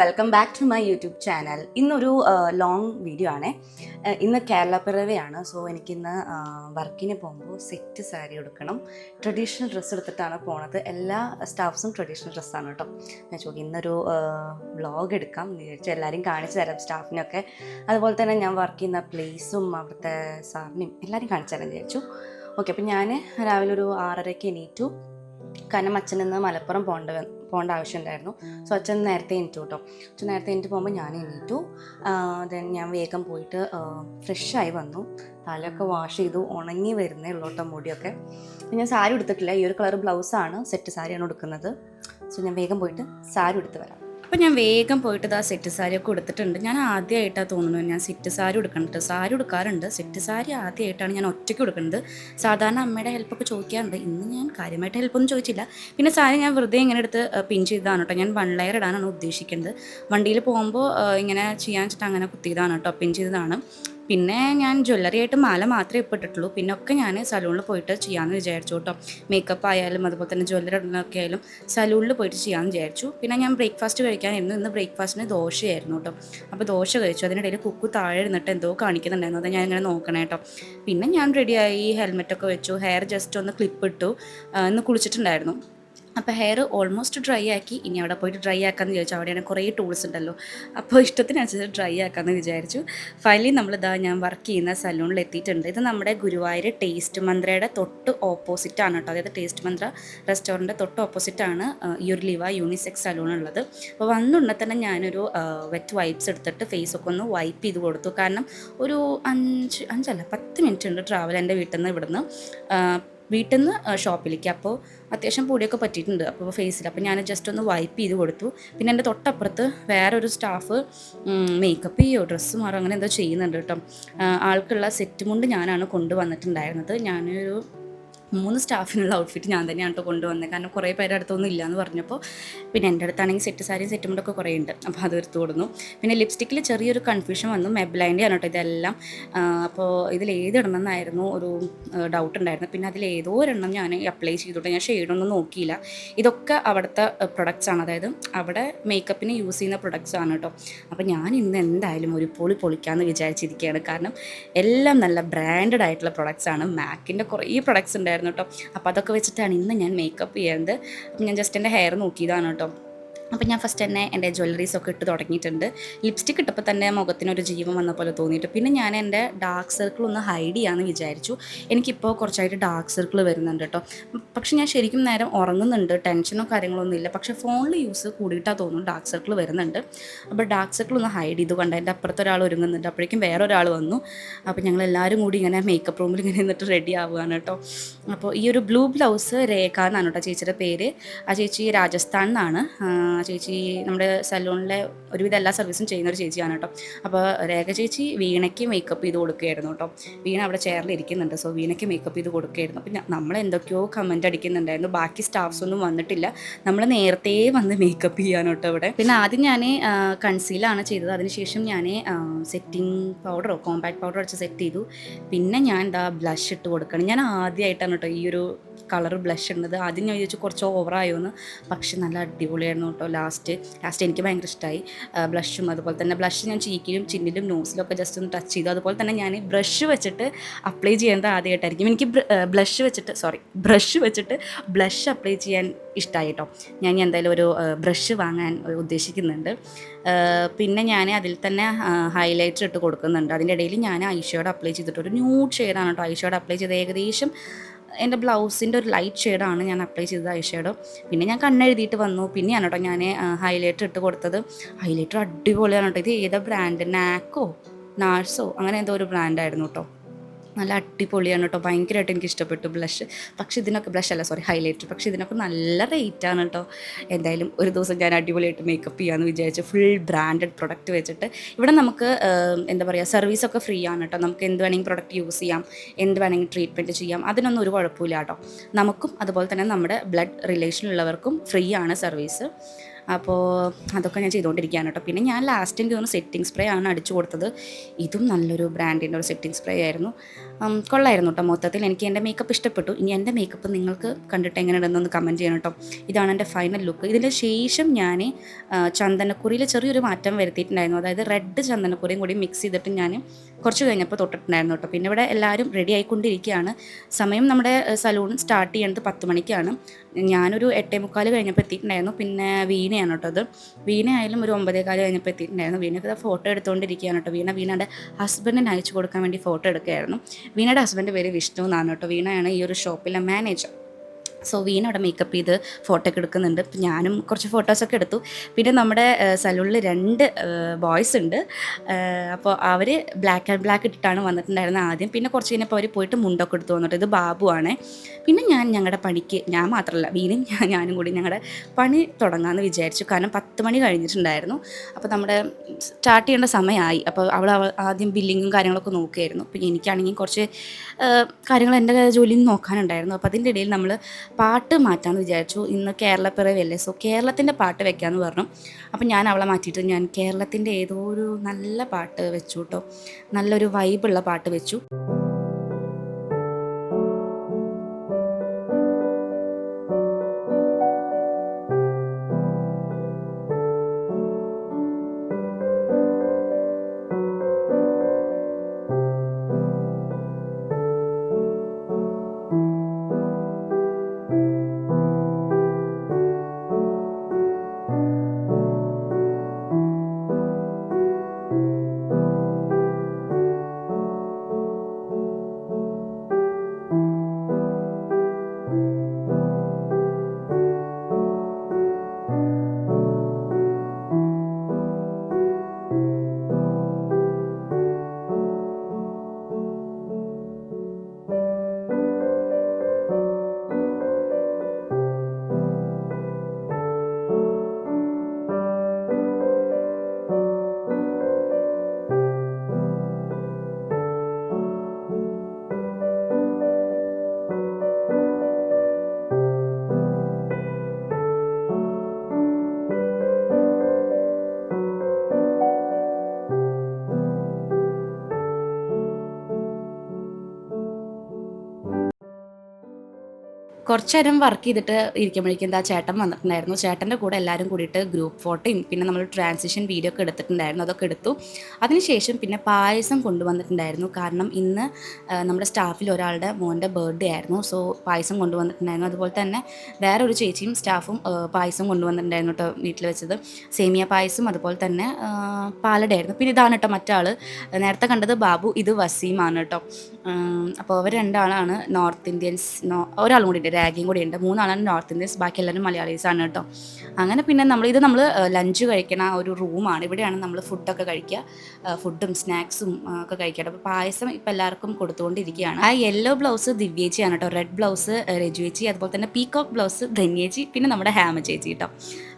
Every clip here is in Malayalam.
Welcome back to my YouTube channel ഇന്നൊരു ലോങ് വീഡിയോ ആണ്. ഇന്ന് കേരള പിറവിയാണ്. സോ എനിക്കിന്ന് വർക്കിന് പോകുമ്പോൾ സെറ്റ് സാരി എടുക്കണം ട്രഡീഷണൽ ഡ്രസ്സ് എടുത്തിട്ടാണ് പോണത്. എല്ലാ സ്റ്റാഫ്സും ട്രഡീഷണൽ ഡ്രസ്സാണ് കേട്ടോ ഞാൻ ചോദിക്കും ഇന്നൊരു വ്ളോഗ് എടുക്കാം വിചാരിച്ചു എല്ലാവരും കാണിച്ചു തരാം സ്റ്റാഫിനൊക്കെ അതുപോലെ തന്നെ ഞാൻ വർക്ക് ചെയ്യുന്ന പ്ലേസും അവിടുത്തെ സാറിനെയും എല്ലാവരും കാണിച്ചു തരാൻ വിചാരിച്ചു. ഓക്കെ അപ്പം ഞാൻ രാവിലെ ഒരു ആറരയ്ക്ക് എണീറ്റു. കാരണം അച്ഛൻ ഇന്ന് മലപ്പുറം പോകേണ്ട പോകേണ്ട ആവശ്യമുണ്ടായിരുന്നു. സോ അച്ഛൻ നേരത്തെ എണീറ്റു കേട്ടോ അച്ഛൻ നേരത്തെ എണീറ്റ് പോകുമ്പോൾ ഞാൻ എണീറ്റു. ദെൻ ഞാൻ വേഗം പോയിട്ട് ഫ്രഷായി വന്നു. തലയൊക്കെ വാഷ് ചെയ്തു. ഉണങ്ങി വരുന്നേ ഉള്ളൂ കേട്ടോ മുടിയൊക്കെ. ഞാൻ സാരി എടുത്തിട്ടില്ല ഈ ഒരു കളർ ബ്ലൗസാണ് സെറ്റ് സാരിയാണ് എടുക്കുന്നത് സോ ഞാൻ വേഗം പോയിട്ട് സാരി എടുത്ത് വരാം. അപ്പോൾ ഞാൻ വേഗം പോയിട്ട് ആ സെറ്റ് സാരിയൊക്കെ എടുത്തിട്ടുണ്ട് ഞാൻ ആദ്യമായിട്ടാണ് തോന്നുന്നത് ഞാൻ സെറ്റ് സാരി എടുക്കുന്നുണ്ട് സാരി എടുക്കാറുണ്ട് സെറ്റ് സാരി ആദ്യമായിട്ടാണ് ഞാൻ ഒറ്റയ്ക്ക് എടുക്കുന്നത് സാധാരണ അമ്മയുടെ ഹെൽപ്പൊക്കെ ചോദിക്കാറുണ്ട്. ഇന്ന് ഞാൻ കാര്യമായിട്ട് ഹെൽപ്പൊന്നും ചോദിച്ചില്ല. പിന്നെ സാരി ഞാൻ വെറുതെ ഇങ്ങനെ എടുത്ത് പിൻ ചെയ്തതാണ് കേട്ടോ ഞാൻ വൺ ലെയർ ഇടാനാണ് ഉദ്ദേശിക്കുന്നത്. വണ്ടിയിൽ പോകുമ്പോൾ ഇങ്ങനെ ചെയ്യാൻ വെച്ചിട്ട് അങ്ങനെ കുത്തിയതാണ് കേട്ടോ പിൻ ചെയ്തതാണ്. പിന്നെ ഞാൻ ജ്വല്ലറി ആയിട്ട് മാല മാത്രമേ ഇപ്പോൾ ഇട്ടിട്ടുള്ളൂ. പിന്നെ ഒക്കെ ഞാൻ സലൂണിൽ പോയിട്ട് ചെയ്യാമെന്ന് വിചാരിച്ചു കേട്ടോ. മേക്കപ്പ് ആയാലും അതുപോലെ തന്നെ ജ്വല്ലറി ഒക്കെ ആയാലും സലൂണിൽ പോയിട്ട് ചെയ്യാമെന്ന് വിചാരിച്ചു. പിന്നെ ഞാൻ ബ്രേക്ക്ഫാസ്റ്റ് കഴിക്കാനായിരുന്നു ഇന്ന് ബ്രേക്ക്ഫാസ്റ്റിന് ദോശയായിരുന്നു കേട്ടോ. അപ്പോൾ ദോശ കഴിച്ചു. അതിനിടയിൽ കുക്കു താഴെ ഇരുന്നിട്ട് എന്തോ കാണിക്കുന്നുണ്ടായിരുന്നു. അത് ഞാൻ ഇങ്ങനെ നോക്കണേ കേട്ടോ. പിന്നെ ഞാൻ റെഡിയായി ഹെൽമെറ്റൊക്കെ വെച്ചു ഹെയർ ജസ്റ്റ് ഒന്ന് ക്ലിപ്പ് ഇട്ടു. ഇന്ന് കുളിച്ചിട്ടുണ്ടായിരുന്നു. അപ്പോൾ ഹെയർ ഓൾമോസ്റ്റ് ഡ്രൈ ആക്കി. ഇനി അവിടെ പോയിട്ട് ഡ്രൈ ആക്കാമെന്ന് വിചാരിച്ചു. അവിടെയാണ് കുറേ ടൂൾസ് ഉണ്ടല്ലോ. അപ്പോൾ ഇഷ്ടത്തിനനുസരിച്ച് ഡ്രൈ ആക്കാമെന്ന് വിചാരിച്ചു. ഫൈനലി നമ്മൾ നമ്മളിതാ ഞാൻ വർക്ക് ചെയ്യുന്ന സലൂണിൽ എത്തിയിട്ടുണ്ട്. ഇത് നമ്മുടെ ഗുരുവായൂർ ടേസ്റ്റ് മന്ത്രയുടെ തൊട്ട് ഓപ്പോസിറ്റ് ആണ് കേട്ടോ. അതായത് ടേസ്റ്റ് മന്ത്ര റെസ്റ്റോറന്റ് തൊട്ട് ഓപ്പോസിറ്റ് ആണ് ഈ ലിവ യൂണിസെക്സ് സലൂൺ ഉള്ളത്. അപ്പോൾ വന്നുണ്ടെ തന്നെ ഞാനൊരു വെറ്റ് വൈപ്സ് എടുത്തിട്ട് ഫേസ് ഒക്കെ ഒന്ന് വൈപ്പ് ചെയ്ത് കൊടുത്തു. കാരണം ഒരു അഞ്ച് അഞ്ചല്ല പത്ത് മിനിറ്റ് ഉണ്ട് ട്രാവൽ എന്റെ വീട്ടിൽ നിന്ന് ഇവിടുന്ന് വീട്ടിൽ നിന്ന് ഷോപ്പിലേക്ക്. അപ്പോൾ അത്യാവശ്യം പൊടിയൊക്കെ പറ്റിയിട്ടുണ്ട്. അപ്പോൾ ഫേസിൽ അപ്പോൾ ഞാൻ ജസ്റ്റ് ഒന്ന് വൈപ്പ് ചെയ്ത് കൊടുത്തു. പിന്നെ എന്റെ തൊട്ടപ്പുറത്ത് വേറൊരു സ്റ്റാഫ് മേക്കപ്പ് ചെയ്യോ ഡ്രസ്സ് മാറോ അങ്ങനെ എന്തോ ചെയ്യുന്നുണ്ട് കേട്ടോ ആൾക്കുള്ള സെറ്റ് മുണ്ട് ഞാനാണ് കൊണ്ടുവന്നിട്ടുണ്ടായിരുന്നത്. ഞാനൊരു മൂന്ന് സ്റ്റാഫിനുള്ള ഔട്ട്ഫിറ്റ് ഞാൻ തന്നെയാണ് കേട്ടോ കൊണ്ടുവന്നത് കാരണം കുറേ പേരുടെ അടുത്തൊന്നും ഇല്ല എന്ന് പറഞ്ഞപ്പോൾ പിന്നെ എന്റെ അടുത്താണെങ്കിൽ സെറ്റ് സാരിയും സെറ്റുമുണ്ടൊക്കെ കുറേ ഉണ്ട്. അപ്പോൾ അത് എടുത്തു കൊടുന്നു. പിന്നെ ലിപ്സ്റ്റിക്കിൽ ചെറിയൊരു കൺഫ്യൂഷൻ വന്നു. മെബ്ലൈന്റെ ആണ് കേട്ടോ ഇതെല്ലാം. അപ്പോൾ ഇതിൽ ഏതിടണമെന്നായിരുന്നു ഒരു ഡൗട്ട് ഉണ്ടായിരുന്നു. പിന്നെ അതിൽ ഏതോ ഒരെണ്ണം ഞാൻ അപ്ലൈ ചെയ്തിട്ട്. ഞാൻ ഷെയ്ഡൊന്നും നോക്കിയില്ല. ഇതൊക്കെ അവിടുത്തെ പ്രൊഡക്ട്സ് ആണ്. അതായത് അവിടെ മേക്കപ്പിന് യൂസ് ചെയ്യുന്ന പ്രൊഡക്ട്സ് ആണ് കേട്ടോ അപ്പോൾ ഞാൻ ഇന്ന് എന്തായാലും ഒരു പൊളി പൊളിക്കാമെന്ന് വിചാരിച്ചിരിക്കുകയാണ് കാരണം എല്ലാം നല്ല ബ്രാൻഡഡ് ആയിട്ടുള്ള പ്രൊഡക്ട്സ് ആണ്. മാക്കിന്റെ കുറേ പ്രൊഡക്ട്സ് ഉണ്ടായിരുന്നു. കേട്ടോ. അപ്പോൾ അതൊക്കെ വെച്ചിട്ടാണ് ഇന്ന് ഞാൻ മേക്കപ്പ് ചെയ്യുന്നത്. അപ്പം ഞാൻ ജസ്റ്റ് എന്റെ ഹെയർ നോക്കിയതാണ് കേട്ടോ. അപ്പം ഞാൻ ഫസ്റ്റ് തന്നെ എന്റെ ജ്വല്ലറീസ് ഒക്കെ ഇട്ട് തുടങ്ങിയിട്ടുണ്ട്. ലിപ്സ്റ്റിക് ഇട്ടപ്പോൾ തന്നെ മുഖത്തിനൊരു ജീവൻ വന്ന പോലെ തോന്നിയിട്ട്. പിന്നെ ഞാൻ എന്റെ ഡാർക്ക് സർക്കിൾ ഒന്ന് ഹൈഡ് ചെയ്യാമെന്ന് വിചാരിച്ചു. എനിക്കിപ്പോൾ കുറച്ചായിട്ട് ഡാർക്ക് സർക്കിൾ വരുന്നുണ്ട് കേട്ടോ പക്ഷെ ഞാൻ ശരിക്കും നേരം ഉറങ്ങുന്നുണ്ട്. ടെൻഷനോ കാര്യങ്ങളൊന്നും ഇല്ല. പക്ഷേ ഫോണിൽ യൂസ് കൂടിയിട്ടാണ് തോന്നുന്നു ഡാർക്ക് സർക്കിൾ വരുന്നുണ്ട്. അപ്പോൾ ഡാർക്ക് സർക്കിൾ ഒന്ന് ഹൈഡ് ചെയ്തു കണ്ട എന്റെ അപ്പുറത്ത് ഒരാൾ ഒരുങ്ങുന്നുണ്ട്. അപ്പോഴേക്കും വേറെ ഒരാൾ വന്നു. അപ്പോൾ ഞങ്ങൾ എല്ലാവരും കൂടി ഇങ്ങനെ മേക്കപ്പ് റൂമിൽ ഇങ്ങനെ നിന്നിട്ട് റെഡി ആവുകയാണ് കേട്ടോ അപ്പോൾ ഈ ഒരു ബ്ലൂ ബ്ലൗസ് രേഖ എന്നാണ് കേട്ടോ ചേച്ചിയുടെ പേര്. ആ ചേച്ചി രാജസ്ഥാൻ നിന്നാണ് ചേച്ചി നമ്മുടെ സലൂണിലെ ഒരുവിധ എല്ലാ സർവീസും ചെയ്യുന്ന ഒരു ചേച്ചിയാണ് കേട്ടോ. അപ്പോൾ രേഖ ചേച്ചി വീണയ്ക്ക് മേക്കപ്പ് ചെയ്ത് കൊടുക്കുകയായിരുന്നു കേട്ടോ. വീണ അവിടെ ചെയറിൽ ഇരിക്കുന്നുണ്ട്. സോ വീണയ്ക്ക് മേക്കപ്പ് ചെയ്ത് കൊടുക്കുകയായിരുന്നു. അപ്പം നമ്മൾ എന്തൊക്കെയോ കമന്റ് അടിക്കുന്നുണ്ടായിരുന്നു. ബാക്കി സ്റ്റാഫ്സ് ഒന്നും വന്നിട്ടില്ല. നമ്മൾ നേരത്തെ വന്ന് മേക്കപ്പ് ചെയ്യാൻ കേട്ടോ ഇവിടെ. പിന്നെ ആദ്യം ഞാൻ കൺസീലാണ് ചെയ്തത്. അതിനുശേഷം ഞാൻ സെറ്റിംഗ് പൗഡറോ കോമ്പാക്ട് പൗഡറോ വെച്ച് സെറ്റ് ചെയ്തു. പിന്നെ ഞാൻ എന്താ ബ്ലഷ് ഇട്ട് കൊടുക്കണം ഞാൻ ആദ്യമായിട്ടാണ് കേട്ടോ ഈ ഒരു കളർ ബ്ലഷ് ഉള്ളത് ആദ്യം ഞാൻ വിചാരിച്ചു കുറച്ച് ഓവറായോ എന്ന് പക്ഷെ നല്ല അടിപൊളിയായിരുന്നു കേട്ടോ ലാസ്റ്റ് ലാസ്റ്റ് എനിക്ക് ഭയങ്കര ഇഷ്ടമായി ബ്ലഷും അതുപോലെ തന്നെ ബ്ലഷ് ഞാൻ ചീക്കിലും ചിന്നിലും നോസിലും ഒക്കെ ജസ്റ്റ് ഒന്ന് ടച്ച് ചെയ്തു. അതുപോലെ തന്നെ ഞാൻ ബ്രഷ് വെച്ചിട്ട് അപ്ലൈ ചെയ്യുന്നത് ആദ്യമായിട്ടായിരിക്കും. എനിക്ക് ബ്ലഷ് വെച്ചിട്ട് സോറി ബ്രഷ് വെച്ചിട്ട് ബ്ലഷ് അപ്ലൈ ചെയ്യാൻ ഇഷ്ടമായി കേട്ടോ. ഞാൻ എന്തായാലും ഒരു ബ്രഷ് വാങ്ങാൻ ഉദ്ദേശിക്കുന്നുണ്ട്. പിന്നെ ഞാൻ അതിൽ തന്നെ ഹൈലൈറ്റർ ഇട്ട് കൊടുക്കുന്നുണ്ട്. അതിന്റെ ഇടയിൽ ഞാൻ ഐഷേഡ് അപ്ലൈ ചെയ്തിട്ട് ഒരു ന്യൂഡ് ഷെയ്ഡാണ് കേട്ടോ. ഐഷേഡ് അപ്ലൈ ചെയ്ത് ഏകദേശം എന്റെ ബ്ലൗസിന്റെ ഒരു ലൈറ്റ് ഷെയ്ഡാണ് ഞാൻ അപ്ലൈ ചെയ്തത് ഐ ഷെയ്ഡോ പിന്നെ ഞാൻ കണ്ണെഴുതിയിട്ട് വന്നു. പിന്നെയാണ് കേട്ടോ ഞാൻ ഹൈലൈറ്റർ ഇട്ട് കൊടുത്തത്. ഹൈലൈറ്റർ അടിപൊളിയാണ് കേട്ടോ. ഇത് ഏതാ ബ്രാൻഡ് നാക്കോ നാഴ്സോ അങ്ങനെ എന്തോ ഒരു ബ്രാൻഡായിരുന്നു കേട്ടോ. നല്ല അടിപൊളിയാണ് കേട്ടോ. ഭയങ്കരമായിട്ട് എനിക്ക് ഇഷ്ടപ്പെട്ടു ബ്ലഷ് പക്ഷേ ഇതിനൊക്കെ ബ്ലഷ് അല്ല സോറി ഹൈലൈറ്റർ പക്ഷേ ഇതിനൊക്കെ നല്ല റേറ്റാണ് കേട്ടോ. എന്തായാലും ഒരു ദിവസം ഞാൻ അടിപൊളിയായിട്ട് മേക്കപ്പ് ചെയ്യാമെന്ന് വിചാരിച്ചു ഫുൾ ബ്രാൻഡഡ് പ്രൊഡക്റ്റ് വെച്ചിട്ട് ഇവിടെ നമുക്ക് എന്താ പറയുക സർവീസൊക്കെ ഫ്രീ ആണ് കേട്ടോ. നമുക്ക് എന്ത് വേണമെങ്കിൽ പ്രൊഡക്റ്റ് യൂസ് ചെയ്യാം എന്ത് വേണമെങ്കിൽ ട്രീറ്റ്മെന്റ് ചെയ്യാം. അതിനൊന്നും ഒരു കുഴപ്പമില്ല കേട്ടോ. നമുക്കും അതുപോലെ തന്നെ നമ്മുടെ ബ്ലഡ് റിലേഷനുള്ളവർക്കും ഫ്രീ ആണ് സർവീസ് അപ്പോൾ അതൊക്കെ ഞാൻ ചെയ്തുകൊണ്ടിരിക്കുകയാണ് കേട്ടോ. പിന്നെ ഞാൻ ലാസ്റ്റ് എനിക്ക് തോന്നുന്നു സെറ്റിംഗ് സ്പ്രേ ആണ് അടിച്ചു കൊടുത്തത്. ഇതും നല്ലൊരു ബ്രാൻഡിന്റെ ഒരു സെറ്റിംഗ് സ്പ്രേ ആയിരുന്നു. കൊള്ളായിരുന്നു കേട്ടോ. മൊത്തത്തിൽ എനിക്ക് എന്റെ മേക്കപ്പ് ഇഷ്ടപ്പെട്ടു. ഇനി എന്റെ മേക്കപ്പ് നിങ്ങൾക്ക് കണ്ടിട്ട് എങ്ങനെയുണ്ടെന്നൊന്ന് കമന്റ് ചെയ്യണം കേട്ടോ. ഇതാണ് എന്റെ ഫൈനൽ ലുക്ക് ഇതിന് ശേഷം ഞാൻ ചന്ദനക്കുറിയിൽ ചെറിയൊരു മാറ്റം വരുത്തിയിട്ടുണ്ടായിരുന്നു. അതായത് റെഡ് ചന്ദനക്കുറിയും കൂടി മിക്സ് ചെയ്തിട്ട് ഞാൻ കുറച്ച് കഴിഞ്ഞപ്പോൾ തൊട്ടിട്ടുണ്ടായിരുന്നു കേട്ടോ. പിന്നെ ഇവിടെ എല്ലാവരും റെഡി ആയിക്കൊണ്ടിരിക്കുകയാണ്. സമയം നമ്മുടെ സലൂൺ സ്റ്റാർട്ട് ചെയ്യുന്നത് പത്ത് മണിക്കാണ്. ഞാനൊരു എട്ടേ മുക്കാൽ കഴിഞ്ഞപ്പോൾ എത്തിയിട്ടുണ്ടായിരുന്നു. പിന്നെ വീണയാണ് കേട്ടോ അത്. വീണ ആയാലും ഒരു ഒമ്പതേ കാലം കഴിഞ്ഞപ്പോൾ എത്തിയിട്ടുണ്ടായിരുന്നു വീണയൊക്കെ ഫോട്ടോ എടുത്തുകൊണ്ടിരിക്കുകയാണ് കേട്ടോ. വീണ വീണയുടെ ഹസ്ബൻഡിന് അയച്ചു കൊടുക്കാൻ വേണ്ടി ഫോട്ടോ എടുക്കുകയായിരുന്നു. വീണയുടെ ഹസ്ബൻഡ് പേര് വിഷ്ണു എന്നാണ് കേട്ടോ. വീണയാണ് ഈ ഒരു ഷോപ്പിലെ മാനേജർ സോ വീന അവിടെ മേക്കപ്പ് ചെയ്ത് ഫോട്ടോ ഒക്കെ എടുക്കുന്നുണ്ട്. ഞാനും കുറച്ച് ഫോട്ടോസൊക്കെ എടുത്തു. പിന്നെ നമ്മുടെ സലൂണിൽ രണ്ട് ബോയ്സ് ഉണ്ട്. അപ്പോൾ അവർ ബ്ലാക്ക് ആൻഡ് ബ്ലാക്ക് ഇട്ടിട്ടാണ് വന്നിട്ടുണ്ടായിരുന്നത് ആദ്യം. പിന്നെ കുറച്ച് കഴിഞ്ഞപ്പോൾ അവർ പോയിട്ട് മുണ്ടൊക്കെ എടുത്തു വന്നിട്ട് ഇത് ബാബു ആണ്. പിന്നെ ഞാൻ ഞങ്ങളുടെ പണിക്ക് ഞാൻ മാത്രമല്ല വീനും ഞാനും കൂടി ഞങ്ങളുടെ പണി തുടങ്ങാമെന്ന് വിചാരിച്ചു. കാരണം പത്ത് മണി കഴിഞ്ഞിട്ടുണ്ടായിരുന്നു. അപ്പോൾ നമ്മുടെ സ്റ്റാർട്ട് ചെയ്യേണ്ട സമയമായി അപ്പോൾ അവൾ ആദ്യം ബില്ലിങ്ങും കാര്യങ്ങളൊക്കെ നോക്കുകയായിരുന്നു അപ്പോൾ എനിക്കാണെങ്കിൽ കുറച്ച് കാര്യങ്ങൾ എന്റെ ജോലിയിൽ നോക്കാനുണ്ടായിരുന്നു. അപ്പോൾ അതിന്റെ ഇടയിൽ നമ്മൾ പാട്ട് മാറ്റാമെന്ന് വിചാരിച്ചു. ഇന്ന് കേരള പിറവിയല്ലേ സോ കേരളത്തിന്റെ പാട്ട് വെക്കാമെന്ന് പറഞ്ഞു. അപ്പം ഞാൻ അവളെ മാറ്റിയിട്ട് ഞാൻ കേരളത്തിന്റെ ഏതോ ഒരു നല്ല പാട്ട് വെച്ചു കേട്ടോ നല്ലൊരു വൈബുള്ള പാട്ട് വെച്ചു. കുറച്ച് നേരം വർക്ക് ചെയ്തിട്ട് ഇരിക്കുമ്പോഴേക്കും എന്താ ചേട്ടൻ വന്നിട്ടുണ്ടായിരുന്നു. ചേട്ടന്റെ കൂടെ എല്ലാവരും കൂടിയിട്ട് ഗ്രൂപ്പ് ഫോട്ടോയും പിന്നെ നമ്മൾ ട്രാൻസിഷൻ വീഡിയോ ഒക്കെ എടുത്തിട്ടുണ്ടായിരുന്നു അതൊക്കെ എടുത്തു. അതിനുശേഷം പിന്നെ പായസം കൊണ്ടുവന്നിട്ടുണ്ടായിരുന്നു. കാരണം ഇന്ന് നമ്മുടെ സ്റ്റാഫിൽ ഒരാളുടെ മോന്റെ ബർത്ത്ഡേ ആയിരുന്നു. സോ പായസം കൊണ്ടുവന്നിട്ടുണ്ടായിരുന്നു. അതുപോലെ തന്നെ വേറെ ഒരു ചേച്ചിയും സ്റ്റാഫും പായസം കൊണ്ടുവന്നിട്ടുണ്ടായിരുന്നു കേട്ടോ വീട്ടിൽ വെച്ചത്. സേമിയ പായസം അതുപോലെ തന്നെ പാലഡേ പാലട ആയിരുന്നു. പിന്നെ ഇതാണ് കേട്ടോ മറ്റാൾ നേരത്തെ കണ്ടത് ബാബു ഇത് വസീമാണ് കേട്ടോ അപ്പോൾ അവർ രണ്ടാളാണ് നോർത്ത് ഇന്ത്യൻസ് ഒരാളും കൂടി രാഗിയും കൂടി ഉണ്ട്. മൂന്നാളാണ് നോർത്ത് ഇന്ത്യൻസ് ബാക്കി എല്ലാവരും മലയാളീസ് ആണ് കേട്ടോ. അങ്ങനെ പിന്നെ നമ്മൾ ഇത് നമ്മൾ ലഞ്ച് കഴിക്കണ ഒരു റൂമാണ് ഇവിടെയാണ് നമ്മൾ ഫുഡൊക്കെ കഴിക്കുക. ഫുഡും സ്നാക്സും ഒക്കെ കഴിക്കുക അപ്പോൾ പായസം ഇപ്പോൾ എല്ലാവർക്കും കൊടുത്തുകൊണ്ടിരിക്കുകയാണ്. ആ യെല്ലോ ബ്ലൗസ് ദിവ്യേച്ചിയാണ് കേട്ടോ. റെഡ് ബ്ലൗസ് രജുവേച്ചി അതുപോലെ തന്നെ പീകോക്ക് ബ്ലൗസ് ധന്യേച്ചി. പിന്നെ നമ്മുടെ ഹാമ ചേച്ചി കേട്ടോ.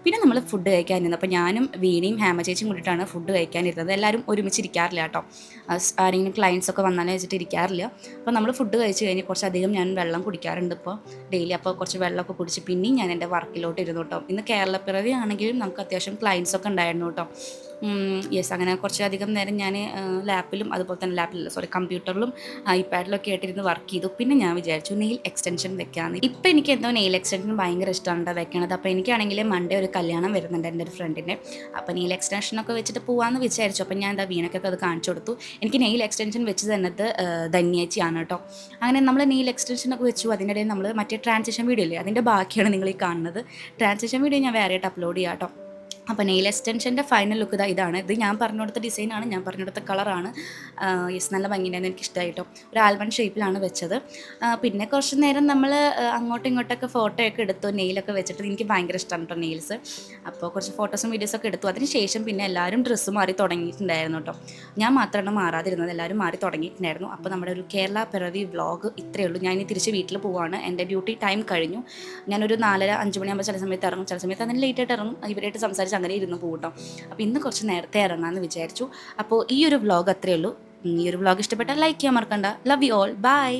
പിന്നെ നമ്മൾ ഫുഡ് കഴിക്കാനിരുന്നു അപ്പോൾ ഞാനും വീണയും ഹേമ ചേച്ചിയും കൂടിയിട്ടാണ് ഫുഡ് കഴിക്കാനിരുന്നത്. എല്ലാവരും ഒരുമിച്ച് ഇരിക്കാറില്ല കേട്ടോ. ആരെങ്കിലും ക്ലയൻസ് ഒക്കെ വന്നാലേ വെച്ചിട്ട് ഇരിക്കാറില്ല. അപ്പോൾ നമ്മൾ ഫുഡ് കഴിച്ച് കഴിഞ്ഞ് കുറച്ചധികം ഞാൻ വെള്ളം കുടിക്കാറുണ്ട് ഇപ്പോൾ ഡെയിലി അപ്പോൾ കുറച്ച് വെള്ളമൊക്കെ കുടിച്ച് പിന്നെയും ഞാൻ എന്റെ വർക്കിലോട്ട് ഇരുന്നു കേട്ടോ ഇന്ന് കേരളപ്പിറവി ആണെങ്കിലും നമുക്ക് അത്യാവശ്യം ക്ലയൻസ് ഒക്കെ ഉണ്ടായിരുന്നു കേട്ടോ യെസ് അങ്ങനെ കുറച്ചധികം നേരം ഞാൻ ലാപ്പിലും അതുപോലെ തന്നെ ലാപ്പിലല്ല സോറി കമ്പ്യൂട്ടറിലും ഐപാഡിലൊക്കെ ആയിട്ടിരുന്ന് വർക്ക് ചെയ്തു. പിന്നെ ഞാൻ വിചാരിച്ചു നെയിൽ എക്സ്റ്റൻഷൻ വെക്കാമെന്ന് ഇപ്പം എനിക്ക് എന്തോ നെയിൽ എക്സ്റ്റൻഷൻ ഭയങ്കര ഇഷ്ടമാണ് വെക്കണത്. അപ്പോൾ എനിക്കാണെങ്കിൽ മൺഡേ ഒരു കല്യാണം വരുന്നുണ്ട് എന്റെ ഒരു ഫ്രണ്ടിന്റെ അപ്പോൾ നെയിൽ എക്സ്റ്റൻഷനൊക്കെ വെച്ചിട്ട് പോകാമെന്ന് വിചാരിച്ചു. അപ്പോൾ ഞാൻ എന്താ വീണക്കൊക്കെ അത് കാണിച്ചു കൊടുത്തു. എനിക്ക് നെയിൽ എക്സ്റ്റൻഷൻ വെച്ച് തന്നത് ധന്യേച്ചിയാണ് കേട്ടോ അങ്ങനെ നമ്മൾ നെയിൽ എക്സ്റ്റൻഷനൊക്കെ വെച്ചു. അതിനിടയിൽ നമ്മൾ മറ്റേ ട്രാൻസിഷൻ വീഡിയോ ഇല്ലേ? അതിന്റെ ബാക്കിയാണ് നിങ്ങൾ ഈ കാണുന്നത്. ട്രാൻസിഷൻ വീഡിയോ ഞാൻ വേറെ ആയിട്ട് അപ്ലോഡ് ചെയ്യാം കേട്ടോ അപ്പോൾ നെയിൽ എക്സ്റ്റൻഷന്റെ ഫൈനൽ ലുക്ക് ഇതാ ഇതാണ്. ഇത് ഞാൻ പറഞ്ഞു കൊടുത്ത ഡിസൈനാണ് ഞാൻ പറഞ്ഞു കൊടുത്ത കളറാണ് യെസ് നല്ല ഭംഗിയുണ്ടായിരുന്നു എനിക്ക് ഇഷ്ടമായിട്ടോ ഒരു ആൽബൺ ഷേപ്പിലാണ് വെച്ചത്. പിന്നെ കുറച്ച് നേരം നമ്മൾ അങ്ങോട്ടും ഇങ്ങോട്ടൊക്കെ ഫോട്ടോ ഒക്കെ എടുത്തു നെയിലൊക്കെ വെച്ചിട്ട് എനിക്ക് ഭയങ്കര ഇഷ്ടമാണ് കേട്ടോ നെയിൽസ് അപ്പോൾ കുറച്ച് ഫോട്ടോസും വീഡിയോസൊക്കെ എടുത്തു. അതിന് ശേഷം പിന്നെ എല്ലാവരും ഡ്രസ്സ് മാറി തുടങ്ങിയിട്ടുണ്ടായിരുന്നു കേട്ടോ ഞാൻ മാത്രമാണ് മാറാതിരുന്നത് എല്ലാവരും മാറി തുടങ്ങിയിട്ടുണ്ടായിരുന്നു. അപ്പോൾ നമ്മുടെ ഒരു കേരള പിറവി വ്ളോഗ് ഇത്രയേ ഉള്ളൂ. ഞാൻ ഇനി തിരിച്ച് വീട്ടിൽ പോവാണ്. എന്റെ ഡ്യൂട്ടി ടൈം കഴിഞ്ഞു. ഞാനൊരു നാലര അഞ്ച് മണിയാകുമ്പോൾ ചില സമയത്ത് ഇറങ്ങും. ചില സമയത്ത് അതിന് ലേറ്റായിട്ട് ഇറങ്ങും. ഇവരായിട്ട് സംസാരിച്ച് അങ്ങനെ ഇരുന്ന് പോകട്ടോ കേട്ടോ അപ്പോൾ ഇന്ന് കുറച്ച് നേരത്തെ ഇറങ്ങാമെന്ന് വിചാരിച്ചു. അപ്പോൾ ഈ ഒരു വ്ളോഗ് അത്രയേ ഉള്ളൂ. ഈ ഒരു വ്ളോഗ് ഇഷ്ടപ്പെട്ടാൽ ലൈക്ക് ചെയ്യാൻ മറക്കണ്ട. Love you all by